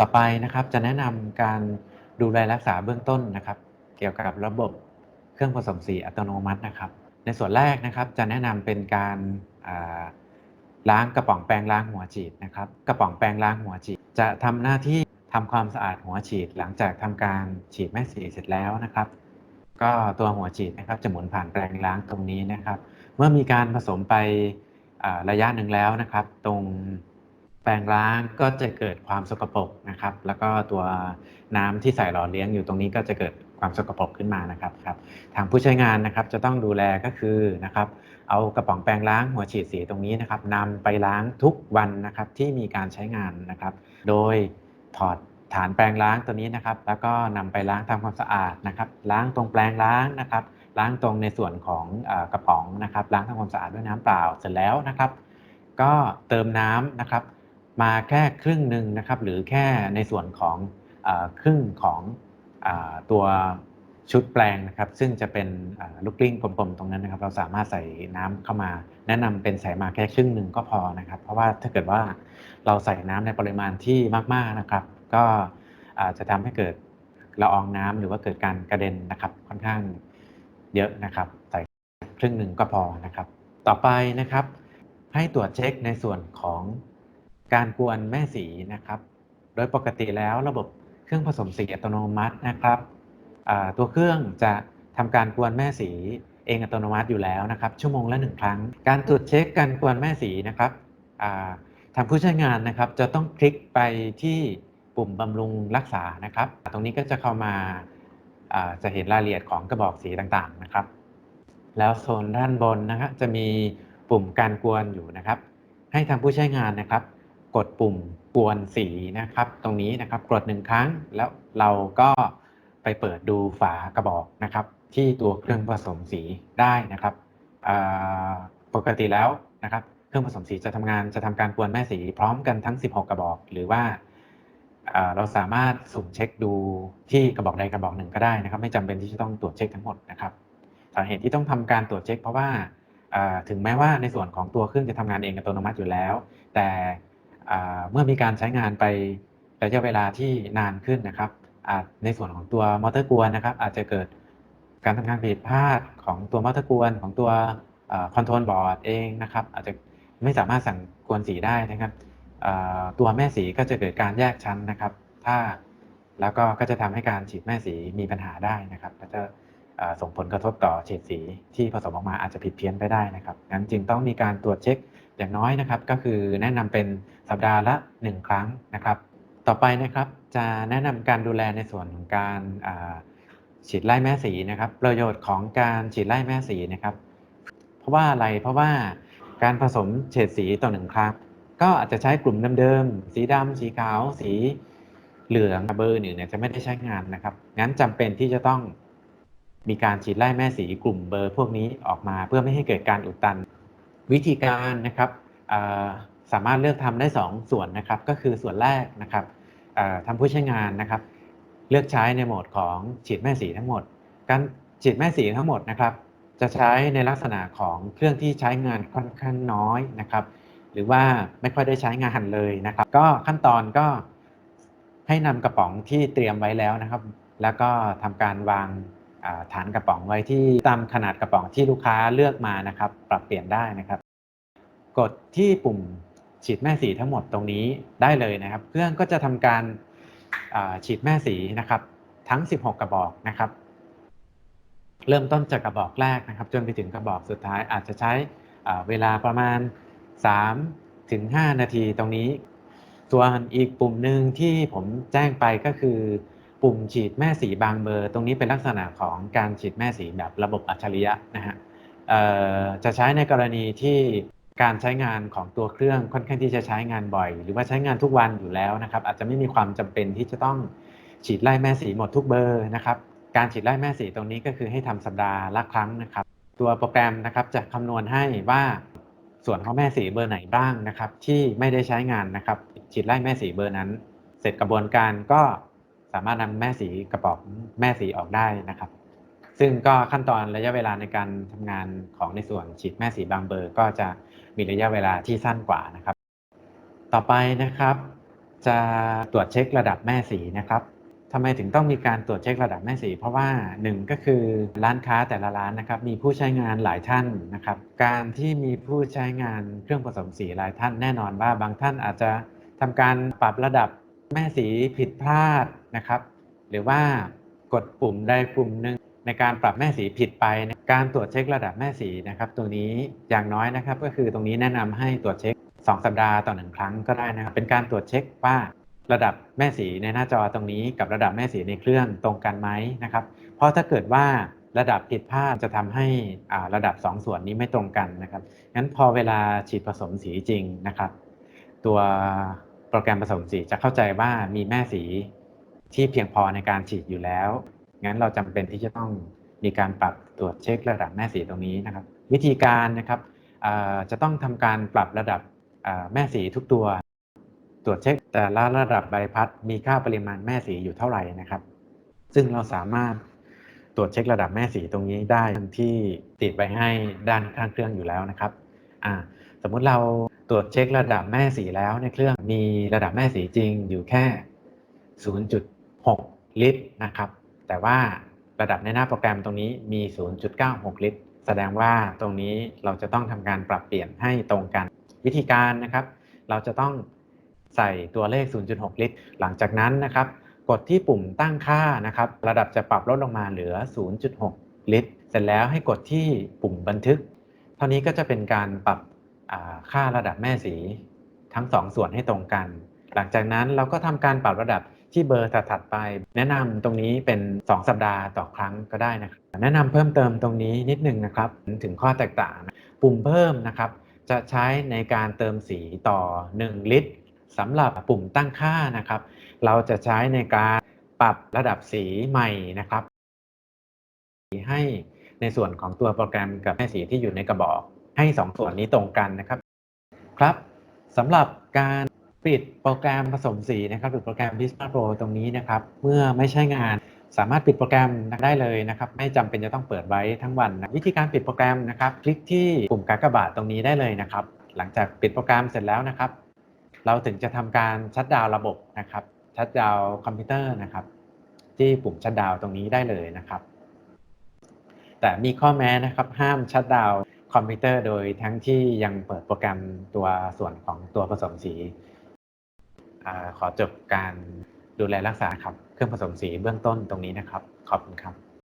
ต่อไปนะครับจะแนะนำการดูแลรักษาเบื้องต้นนะครับ เกี่ยวกับระบบเครื่องผสมสีอัตโนมัตินะครับ ในส่วนแรกนะครับจะแนะนำเป็นการล้างกระป๋องแปรงล้างหัวฉีดนะครับ กระป๋องแปรงล้างหัวฉีด จะทำหน้าที่ทำความสะอาดหัวฉีด หลังจากทำการฉีดแม่สีเสร็จแล้วนะครับ ก็ตัวหัวฉีดนะครับจะหมุนผ่านแปรงล้างตรงนี้นะครับ เมื่อมีการผสมไประยะหนึ่งแล้วนะครับ ตรง แปรงล้างก็จะเกิดความสกปรกนะครับ แล้วก็ตัวน้ำที่ใส่หล่อเลี้ยงอยู่ตรงนี้ก็จะเกิดความสกปรกขึ้นมานะครับครับทางผู้ใช้งานนะครับจะต้องดูแลก็คือนะครับเอากระป๋องแปรงล้างหัวฉีดสีตรงนี้นะครับนำไปล้างทุกวันนะครับที่มีการใช้งานนะครับ โดยถอดฐานแปรงล้างตัวนี้นะครับ แล้วก็นำไปล้างทำความสะอาดนะครับ ล้างตรงแปรงล้างนะครับ ล้างตรงในส่วนของกระป๋องนะครับ ล้างทำความสะอาดด้วยน้ำเปล่าเสร็จแล้วนะครับ ก็เติมน้ำนะครับ มาแค่ครึ่งหนึ่งนะครับ หรือแค่ในส่วนของอครึ่งของอตัวชุดแปลงนะครับ ซึ่งจะเป็นลูกกลิ้งกลมๆตรงนั้นนะครับ เราสามารถใส่น้ำเข้ามา แนะนำเป็นใส่มาแค่ครึ่งหนึ่งก็พอนะครับ เพราะว่าถ้าเกิดว่าเราใส่น้ำในปริมาณที่มากๆนะครับ ก็จะทำให้เกิดละอองน้ำหรือว่าเกิดการกระเด็นนะครับ ค่อนข้างเยอะนะครับ ใส่ครึ่งหนึ่งก็พอนะครับ ต่อไปนะครับ ให้ตรวจเช็คในส่วนของ การกวนแม่สีนะครับ โดยปกติแล้วระบบเครื่องผสมสีอัตโนมัตินะครับตัวเครื่องจะทำการกวนแม่สีเองอัตโนมัติอยู่แล้วนะครับ ชั่วโมงละหนึ่งครั้ง การตรวจเช็คการกวนแม่สีนะครับทางผู้ใช้งานนะครับจะต้องคลิกไปที่ปุ่มบำรุงรักษานะครับ ตรงนี้ก็จะเข้ามาอ่าจะเห็นรายละเอียดของกระบอกสีต่างๆนะครับ แล้วโซนด้านบนนะครับจะมีปุ่มการกวนอยู่นะครับ ให้ทางผู้ใช้งานนะครับ กดปุ่มกวนสีนะครับ ตรงนี้นะครับกดหนึ่งครั้งแล้วเราก็ไปเปิดดูฝากระบอกนะครับ ที่ตัวเครื่องผสมสีได้นะครับปกติแล้วนะครับ เครื่องผสมสีจะทำงานจะทำการกวนแม่สีพร้อมกันทั้ง 16 กระบอก หรือว่าเราสามารถสุ่มเช็คดูที่กระบอกใดกระบอกหนึ่งก็ได้นะครับ ไม่จำเป็นที่จะต้องตรวจเช็คทั้งหมดนะครับสาเหตุที่ต้องทำการตรวจเช็ค เพราะว่าถึงแม้ว่าในส่วนของตัวเครื่องจะทำงานเองอัตโนมัติอยู่แล้ว แต่ เมื่อมีการใช้งานไประยะเวลาที่นานขึ้นนะครับอาจในส่วนของตัวมอเตอร์กวนนะครับ อาจจะเกิดการทำงานผิดพลาดของตัวมอเตอร์กวนของตัวคอนโทรลบอร์ดเองนะครับ อาจจะไม่สามารถสั่งกวนสีได้นะครับตัวแม่สีก็จะเกิดการแยกชั้นนะครับ ถ้าแล้วก็ก็จะทำให้การฉีดแม่สีมีปัญหาได้นะครับก็จะส่งผลกระทบต่อเฉดสีที่ผสมออกมาอาจจะผิดเพี้ยนไปได้นะครับงั้นจึงต้องมีการตรวจเช็ค อย่างน้อยนะครับก็คือแนะนำเป็นสัปดาห์ละ 1 ครั้งนะครับ ต่อไปนะครับจะแนะนำการดูแลในส่วนของการฉีดไล่แม่สีนะครับ ประโยชน์ของการฉีดไล่แม่สีนะครับ เพราะว่าอะไรเพราะว่าการผสมเฉดสีต่อหนึ่งครั้ง ก็อาจจะใช้กลุ่มเดิมๆสีดำสีขาว สีเหลืองเบอร์หนึ่งเนี่ยจะไม่ได้ใช้งานนะครับงั้นจำเป็นที่จะต้องมีการฉีดไล่แม่สีกลุ่มเบอร์พวกนี้ออกมาเพื่อไม่ให้เกิดการอุดตัน วิธีการนะครับสามารถเลือกทำได้ 2 ส่วนนะครับ ก็คือส่วนแรกนะครับอ่าทำผู้ใช้งานนะครับ เลือกใช้ในโหมดของฉีดแม่สีทั้งหมด การฉีดแม่สีทั้งหมดนะครับ จะใช้ในลักษณะของเครื่องที่ใช้งานค่อนข้างน้อยนะครับ หรือว่าไม่ค่อยได้ใช้งานเลยนะครับ ก็ขั้นตอนก็ให้นำกระป๋องที่เตรียมไว้แล้วนะครับ แล้วก็ทำการวาง ฐานกระป๋องไว้ที่ตามขนาดกระป๋องที่ลูกค้าเลือกมานะครับ ปรับเปลี่ยนได้นะครับ กดที่ปุ่มฉีดแม่สีทั้งหมดตรงนี้ได้เลยนะครับ เครื่องก็จะทำการฉีดแม่สีนะครับ ทั้ง 16 กระบอกนะครับ เริ่มต้นจากกระบอกแรกนะครับ จนไปถึงกระบอกสุดท้ายอาจจะใช้เวลาประมาณ 3 ถึง 5 นาทีตรงนี้ ส่วนอีกปุ่มหนึ่งที่ผมแจ้งไปก็คือ ปุ่มฉีดแม่สีบางเบอร์ ตรงนี้เป็นลักษณะของการฉีดแม่สีแบบระบบอัจฉริยะนะฮะจะใช้ในกรณีที่การใช้งานของตัวเครื่องค่อนข้างที่จะใช้งานบ่อย หรือว่าใช้งานทุกวันอยู่แล้วนะครับ อาจจะไม่มีความจำเป็นที่จะต้องฉีดไล่แม่สีหมดทุกเบอร์นะครับ การฉีดไล่แม่สีตรงนี้ก็คือให้ทำสัปดาห์ละครั้งนะครับ ตัวโปรแกรมนะครับจะคำนวณให้ว่าส่วนของแม่สีเบอร์ไหนบ้างนะครับ ที่ไม่ได้ใช้งานนะครับ ฉีดไล่แม่สีเบอร์นั้น เสร็จกระบวนการก็ สามารถนำแม่สีกระป๋องแม่สีออกได้นะครับ ซึ่งก็ขั้นตอนระยะเวลาในการทำงานของในส่วนฉีดแม่สีบางเบอร์ ก็จะมีระยะเวลาที่สั้นกว่านะครับ ต่อไปนะครับ จะตรวจเช็คระดับแม่สีนะครับทำไมถึงต้องมีการตรวจเช็คระดับแม่สี เพราะว่าหนึ่งก็คือร้านค้าแต่ละร้านนะครับมีผู้ใช้งานหลายท่านนะครับ การที่มีผู้ใช้งานเครื่องผสมสีหลายท่านแน่นอนว่าบางท่านอาจจะทำการปรับระดับ แม่สีผิดพลาดนะครับ หรือว่ากดปุ่มใดปุ่มหนึ่งในการปรับแม่สีผิดไปการตรวจเช็คระดับแม่สีนะครับตรงนี้อย่างน้อยนะครับ ก็คือตรงนี้แนะนำให้ตรวจเช็ค 2 สัปดาห์ต่อหนึ่งครั้งก็ได้นะครับ เป็นการตรวจเช็คว่าระดับแม่สีในหน้าจอตรงนี้กับระดับแม่สีในเครื่องตรงกันไหมนะครับ เพราะถ้าเกิดว่าระดับผิดพลาดจะทำให้ระดับ 2 ส่วนนี้ไม่ตรงกันนะครับงั้นพอเวลาฉีดผสมสีจริงนะครับ ตัว โปรแกรมผสมสีจะเข้าใจว่ามีแม่สีที่เพียงพอในการฉีดอยู่แล้ว งั้นเราจำเป็นที่จะต้องมีการปรับตรวจเช็คระดับแม่สีตรงนี้นะครับ วิธีการนะครับจะต้องทำการปรับระดับแม่สีทุกตัว ตรวจเช็คแต่ละระดับใบพัดมีค่าปริมาณแม่สีอยู่เท่าไหร่นะครับ ซึ่งเราสามารถตรวจเช็คระดับแม่สีตรงนี้ได้ที่ติดไว้ให้ด้านข้างเครื่องอยู่แล้วนะครับ สมมุติเราตรวจเช็คระดับแม่สีแล้วในเครื่องมีระดับแม่สีจริงอยู่แค่ 0.6 ลิตรนะครับ แต่ว่าระดับในหน้าโปรแกรมตรงนี้มี 0.96 ลิตร แสดงว่าตรงนี้เราจะต้องทำการปรับเปลี่ยนให้ตรงกัน วิธีการนะครับ เราจะต้องใส่ตัวเลข 0.6 ลิตร หลังจากนั้นนะครับ กดที่ปุ่มตั้งค่านะครับ ระดับจะปรับลดลงมาเหลือ 0.6 ลิตร เสร็จแล้วให้กดที่ปุ่มบันทึก เท่านี้ก็จะเป็นการปรับ ค่าระดับแม่สีทั้ง2ส่วนให้ตรงกัน หลังจากนั้นเราก็ทำการปรับระดับที่เบอร์ถัดไป แนะนำตรงนี้เป็น 2 สัปดาห์ต่อครั้งก็ได้นะครับแนะนำเพิ่มเติมตรงนี้นิดนึงนะครับถึงข้อแตกต่างปุ่มเพิ่มนะครับ จะใช้ในการเติมสีต่อ 1 ลิตรสำหรับปุ่มตั้งค่านะครับ เราจะใช้ในการปรับระดับสีใหม่นะครับให้ในส่วนของตัวโปรแกรมกับแม่สีที่อยู่ในกระบอก ให้2ส่วนนี้ตรงกันนะครับ ครับสำหรับการปิดโปรแกรมผสมสีนะครับหรือโปรแกรม Prisma Pro ตรงนี้นะครับ เมื่อไม่ใช่งานสามารถปิดโปรแกรมได้เลยนะครับ ไม่จำเป็นจะต้องเปิดไว้ทั้งวันนะวิธีการปิดโปรแกรมนะครับ คลิกที่ปุ่มกากบาทตรงนี้ได้เลยนะครับ หลังจากปิดโปรแกรมเสร็จแล้วนะครับ เราถึงจะทำการชัดดาวระบบนะครับชัดดาวคอมพิวเตอร์นะครับ ที่ปุ่มชัดดาวตรงนี้ได้เลยนะครับ แต่มีข้อแม้นะครับ ห้ามชัดดาว คอมพิวเตอร์โดยทั้งที่ยังเปิดโปรแกรมตัวส่วนของตัวผสมสีอขอจบการดูแลรักษาครับเครื่องผสมสีเบื้องต้นตรงนี้นะครับ ขอบคุณครับ